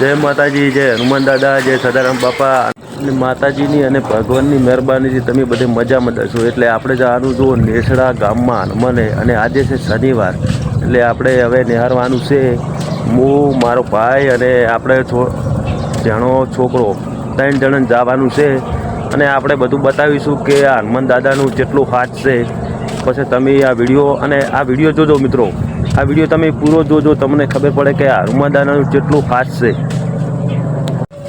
જય માતાજી, જય હનુમાન દાદા, જય સદારામ બાપા. અને માતાજીની અને ભગવાનની મહેરબાનીથી તમે બધે મજામાં છો એટલે આપણે જવાનું જુઓ નેસડા ગામમાં હનુમાને. અને આજે છે શનિવાર. એટલે આપણે હવે નિહારવાનું છે. હું, મારો ભાઈ અને આપણે જણો છોકરો. ત્રણ જણને જવાનું છે. અને આપણે બધું બતાવીશું કે આ હનુમાન દાદાનું કેટલું હાથ છે. પછી તમે આ વીડિયો અને આ વીડિયો જોજો મિત્રો. આ વીડિયો તમે પૂરો જોજો, તમને ખબર પડે કે હનુમાન દાદાનું કેટલું ખાસ છે.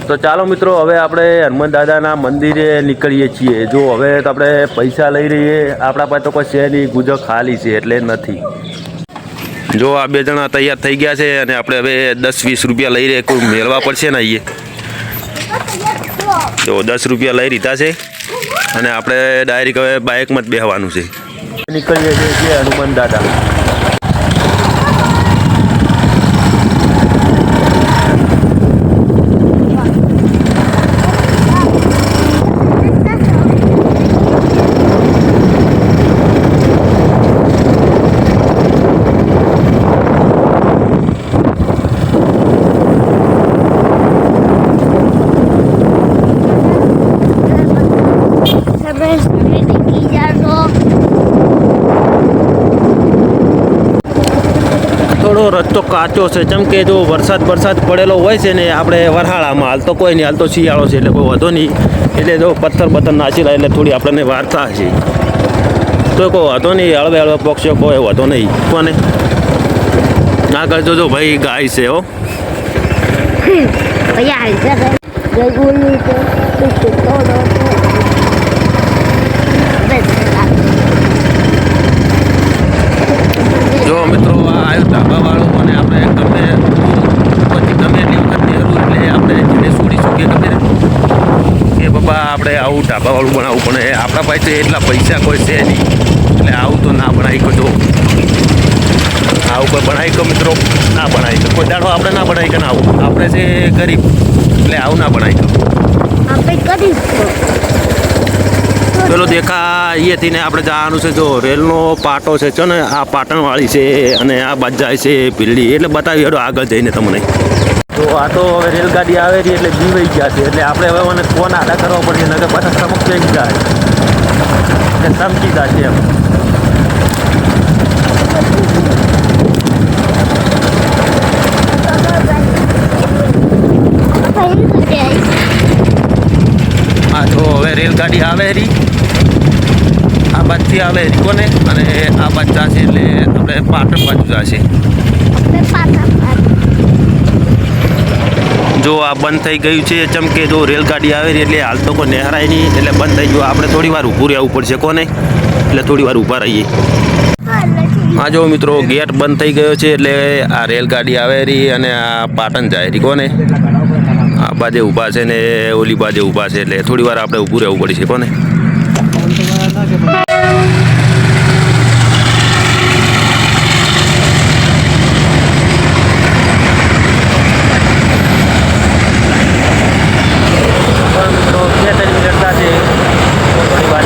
તો ચાલો મિત્રો, હવે આપણે હનુમાન દાદાના મંદિરે નીકળીએ છીએ. જો હવે તો આપણે પૈસા લઈ રહીએ, આપણા પાસે તો કોઈ છે નહીં ગુજો ખાલી છે એટલે નથી. જો આ બે જણા તૈયાર થઈ ગયા છે અને આપણે હવે દસ વીસ રૂપિયા લઈ રહીએ કોઈ મેળવા પડશે ને અહીંયા? જો દસ રૂપિયા લઈ લીધા છે અને આપણે ડાયરેક્ટ હવે બાઇકમાં જ બેહવાનું છે. નીકળીએ છીએ હનુમાન દાદા તમે તમે નીકળી જાશો થોડો રસ્તો કાચો છે. જેમ કે જો વરસાદ વરસાદ પડેલો હોય છે ને, આપણે વરહાળામાં હાલ તો કોઈ નહીં, હાલ તો શિયાળો છે એટલે કોઈ વધો નહીં. એટલે જો પથ્થર પથ્થર નાચી રહ્યા એટલે થોડી આપણને વાર્તા છે. તો કોઈ વધો નહીં, હળવે હળવે પક્ષીઓ, કોઈ વધો નહીં. કોને આગળ જોજો ભાઈ, ગાય છે, હો. ભૈયા હાલ જય બોલું તો તું તો તો જો મિત્રો આ અને આપણે ગમે પછી ગમે એટલી વખત નેહરું એટલે આપણે જેને છોડીશું કે ગમે કે બાબા આપણે આવું ઢાબાવાળું બનાવવું પણ આપણા પાસે એટલા પૈસા કોઈ છે નહીં. એટલે આવું તો ના બનાવી શકો. આવું કોઈ બનાવી શકો મિત્રો? ના બનાવી શકો. કોઈ દાડો આપણે ના બનાવી કે ના આવું? આપણે છે ગરીબ. એટલે આવું ના બનાવી શકો. આપણે કરીશું પેલો દેખા અહીંયાથી ને આપણે જવાનું છે. જો રેલનો પાટો છે છો ને આ પાટણવાળી છે અને આ બાદ જાય છે પીલડી એટલે બતાવી હેડો આગળ જઈને તમને. તો આ તો હવે રેલગાડી આવે છે એટલે જીવાઈ ગયા છે. એટલે આપણે હવે મને ફોન આડા કરવા પડશે નકર પાછા સમક થઈ જાય. એટલે સમજી જશે એમ. આ જો હવે રેલગાડી આવે રી. બાજુથી આવે રી કોને અને આ બાજુ જશે એટલે આપણે પાટણ બાજુ જશે. જો આ બંધ થઈ ગયું છે ચમકે જો રેલગાડી આવે એટલે હાલ તો કોઈ નહેરાય નહીં એટલે બંધ થઈ ગયું. આપણે થોડી વાર ઊભું રહેવું પડશે કોને? એટલે થોડી વાર ઊભા રહીએ. હા જો મિત્રો ગેટ બંધ થઈ ગયો છે એટલે આ રેલગાડી આવે રહી અને આ પાટણ જાય રહી કોને? આ બાજે ઊભા છે ને ઓલી બાજે ઊભા છે એટલે થોડી વાર આપણે ઊભું રહેવું પડશે કોને મિત્રો બે ત્રણ મિનિટ થશે થોડી વાર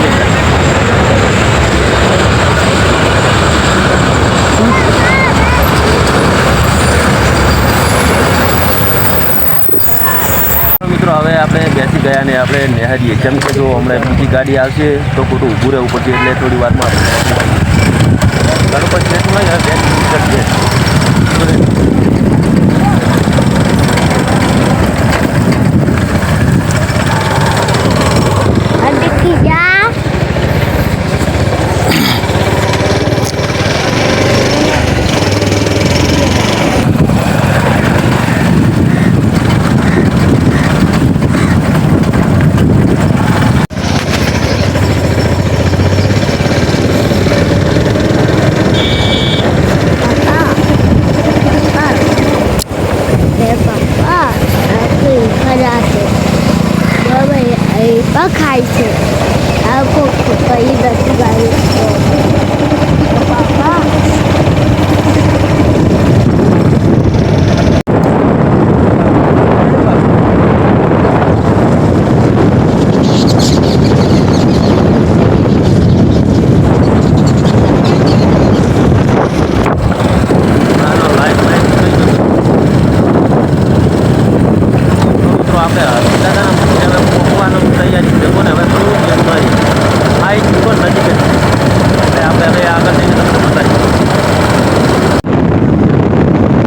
મિત્રો હવે આપણે બેસી ને આપણે નહેરીએ કેમ કે જો હમણાં બીજી ગાડી આવશે તો ખોટું ઊભું રહેવું પડશે એટલે થોડી વારમાં બરોબર છે નહીં હવે બે મિનિટ છે નીકળી જા પપ્પા આખી ખરા છે હવે એ પખાય છે આ કોક કઈ નથી ગાયું પપ્પા નાનો લાઈટ લાઈટ થઈ ગયો આપણે દાદાના મંદિરે હવે પહોંચવાનું તૈયારી છે કોને હવે થોડું કેમ નહીં આ એક ઉપર નજીક જ છે એટલે આપણે હવે આગળ જઈને તમને બતાવીએ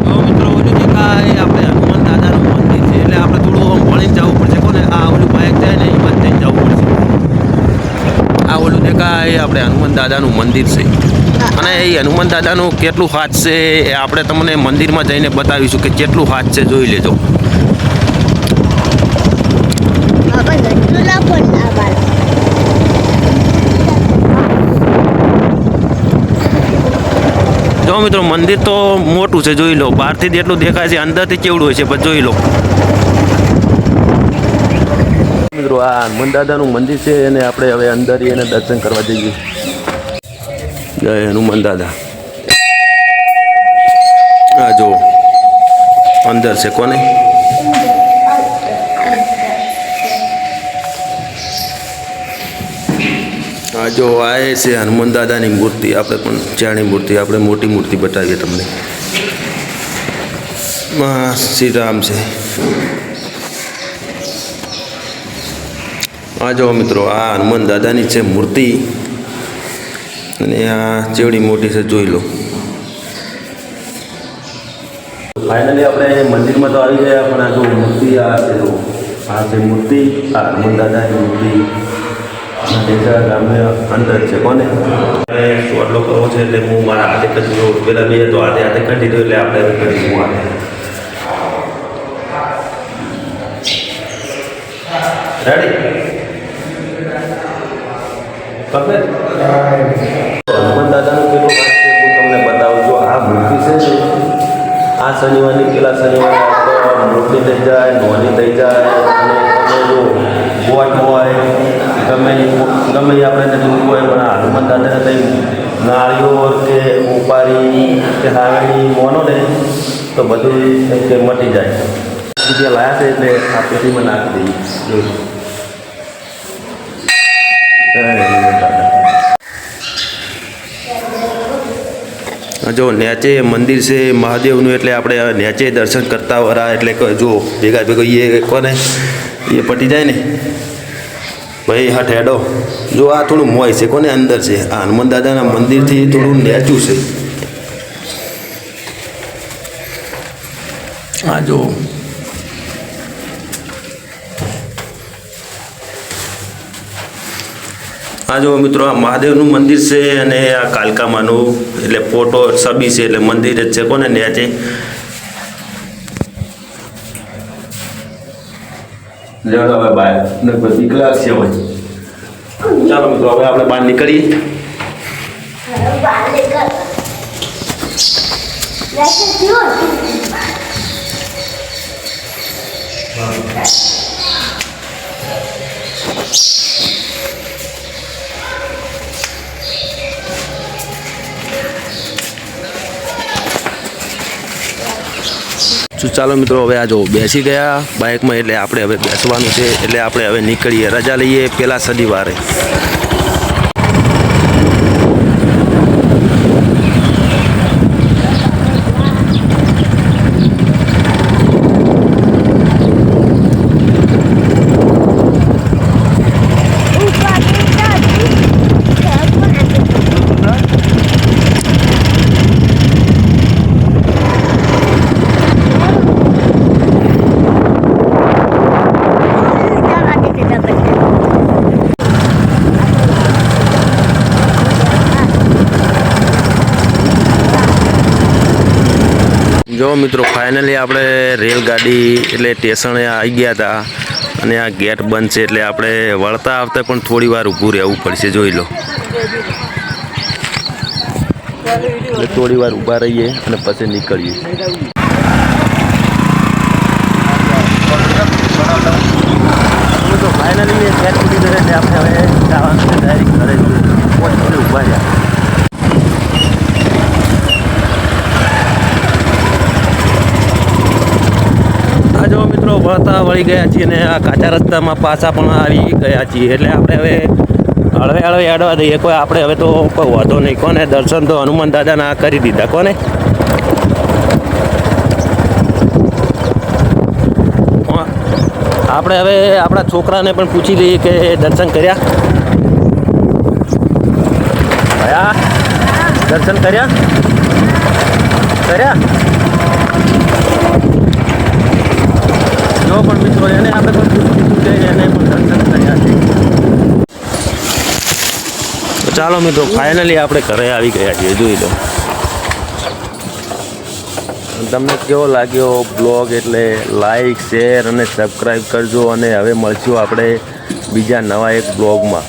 તો મિત્રો ઓલું દેખાય આપણે હનુમાન દાદાનું મંદિર છે એટલે આપણે થોડું આમ વળીને જવું પડશે કોને આ ઓલું બાઇક જાય ને એ બાદ થઈને જવું પડશે આ ઓલું દેખાય એ આપણે હનુમાન દાદાનું મંદિર છે. અને એ હનુમાન દાદાનું કેટલું હાથ છે એ આપણે તમને મંદિરમાં જઈને બતાવીશું કે કેટલું હાથ છે, જોઈ લેજો. જો મિત્રો, મંદિર તો મોટું છે, જોઈ લો. બહારથી જેટલું દેખાય છે, અંદરથી કેવડું હોય છે, પણ જોઈ લો. મિત્રો, આ હનુમાન દાદાનું મંદિર છે અને આપણે હવે અંદર એને દર્શન કરવા જઈએ. જય હનુમાન દાદા. આ જો, અંદર છે કોને? આ જો, આ એ છે હનુમાન દાદાની મૂર્તિ. આપણે પણ જાણી મૂર્તિ. આપણે મોટી મૂર્તિ બતાવીએ તમને. શ્રી રામ છે. આ જો મિત્રો, આ હનુમાન દાદાની છે મૂર્તિ અને આ ચેવડી મોટી છે, જોઈ લો. ફાઇનલી આપણે મંદિરમાં તો આવી ગયા, પણ આ જો મૂર્તિ આ છે આ છે મૂર્તિ, આ હનુમાન દાદાની મૂર્તિ દેશા ગામે અંદર છે, કોને? સોટલો કરવો છે, એટલે હું મારા હાથે કરી દઉં. પેલા બે તો હાથે હાથે કરી દીધો એટલે આપણે કરીશું હાથે. રેડી પરફેક્ટ હનુમાન દાદાનું કેટલું વાત છે હું તમને બતાવું છું. આ મૂર્તિ છે ને, આ શનિવારની, પેલા શનિવારે મૂર્તિ થઈ જાય નોની થઈ જાય, અને તમે જો ગોટ હોય, ગમે ગમે આપણે નથી હોય, પણ હનુમાન દાદાને કંઈ નાળિયો કે ઉપારી કે હાવડી મોનો ને, તો બધું કે મટી જાય. જે લાયા છે એટલે આ પેટીમાં નાખી દઈએ જોઈ જય હનુમાન દાદા જો નેચે મંદિર છે, મહાદેવનું એટલે આપણે નેચે દર્શન કરતા વરા, એટલે જો ભેગા ભેગો એ કોને? એ પટી જાય ને? ભાઈ, હા, ઠેડો. જો આ થોડું મોય છે, કોને અંદર છે? આ હનુમાન દાદાના મંદિરથી થોડું નેચું છે. આ જો આ જો મિત્રો આ મહાદેવનું મંદિર છે અને આ કાલકામાનું એટલે ફોટો છબી છે એટલે મંદિર જ છે. કોને ન્યાચે લેવા હવે બહાર ને બધી છે હવે ચાલો મિત્રો હવે આપણે બહાર નીકળીએ. Thank કર તો ચાલો મિત્રો, હવે આ જો બેસી ગયા બાઇકમાં, એટલે આપણે હવે બેસવાનું છે, એટલે આપણે હવે નીકળીએ, રજા લઈએ પહેલાં શનિવારે જો મિત્રો ફાઇનલી આપણે રેલગાડી એટલે સ્ટેશને આવી ગયા હતા અને આ ગેટ બંધ છે એટલે આપણે વળતા આવતા પણ થોડી વાર ઊભું રહેવું પડશે, જોઈ લો. એટલે થોડી વાર ઊભા રહીએ અને પછી નીકળીએ. ફાઇનલી આપણે હવે જવાનું ડાયરેક્ટ ઘરે પહોંચી ઊભા રહ્યા આ જો મિત્રો વળતા વળી ગયા છીએ અને આ કાચા રસ્તામાં પાછા પણ આવી ગયા છીએ. એટલે આપણે હવે હળવે હળવે અડવા દઈએ. કોઈ આપણે હવે તો કોઈ વાંધો નહીં. કોને? દર્શન તો હનુમાન દાદાના કરી દીધા. કોને? આપણે હવે આપણા છોકરાને પણ પૂછી લઈએ કે દર્શન કર્યા? ભયા, દર્શન કર્યા? કર્યા? જો પણ મિત્રો એને આપણે પણ પૂછ્યું છે એને પણ દર્શન થયા છે. તો ચાલો મિત્રો ફાઇનલી આપણે ઘરે આવી ગયા છીએ, જોઈ લો. તમને કેવો લાગ્યો બ્લોગ એટલે લાઈક શેર અને સબસ્ક્રાઈબ કરજો અને હવે મળશું આપણે બીજા નવા એક બ્લોગમાં